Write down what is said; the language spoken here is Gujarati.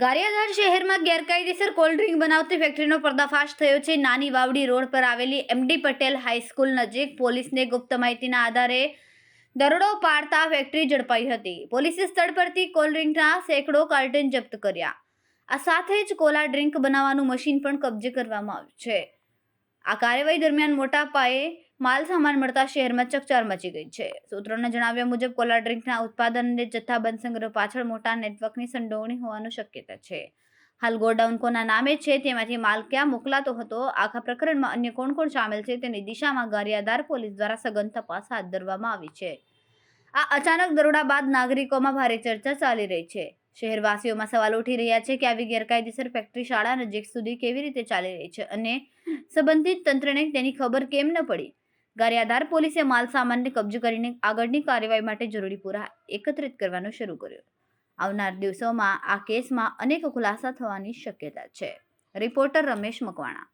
ગારિયાધાર શહેરમાં ગેરકાયદેસર કોલ્ડ ડ્રિંક બનાવતી ફેક્ટરીનો પર્દાફાશ થયો છે. નાની વાવડી રોડ પર આવેલી એમડી પટેલ હાઈસ્કૂલ નજીક પોલીસને ગુપ્ત માહિતીના આધારે દરોડો પાડતા ફેક્ટરી ઝડપાઈ હતી. પોલીસે સ્થળ પરથી કોલ્ડ ડ્રિંકના સેંકડો કાર્ટન જપ્ત કર્યા. આ સાથે જ કોલા ડ્રિંક બનાવવાનું મશીન પણ કબજે કરવામાં આવ્યું છે. આ કાર્યવાહી દરમિયાન મોટા પાયે માલ સામાન મળતા શહેરમાં ચકચાર મચી ગઈ છે. સૂત્રોના જણાવ્યા મુજબ, કોલા ડ્રિંકના ઉત્પાદન અને જથ્થાબંધ સંગ્રહ પાછળ મોટા નેટવર્કની સંડોવણી હોવાનું શક્યતા છે. હાલ ગોડાઉન કોના નામે છે, તેમાંથી માલ ક્યાં મોકલાતો હતો, આખા પ્રકરણમાં અન્ય કોણ કોણ સામેલ છે, તેની દિશામાં ગારિયાદાર પોલીસ દ્વારા સઘન તપાસ હાથ ધરવામાં આવી છે. આ અચાનક દરોડા બાદ નાગરિકોમાં ભારે ચર્ચા ચાલી રહી છે. શહેરવાસીઓમાં સવાલ ઉઠી રહ્યા છે કે આવી ગેરકાયદેસર ફેક્ટરી શાળા નજીક સુધી કેવી રીતે ચાલી રહી છે અને સંબંધિત તંત્રને તેની ખબર કેમ ન પડી? ગારિયાધાર પોલીસે માલ સામાનને કબજે કરીને આગળની કાર્યવાહી માટે જરૂરી પુરા એકત્રિત કરવાનું શરૂ કર્યું. આવનાર દિવસોમાં આ કેસમાં અનેક ખુલાસા થવાની શક્યતા છે. રિપોર્ટર રમેશ મકવાણા.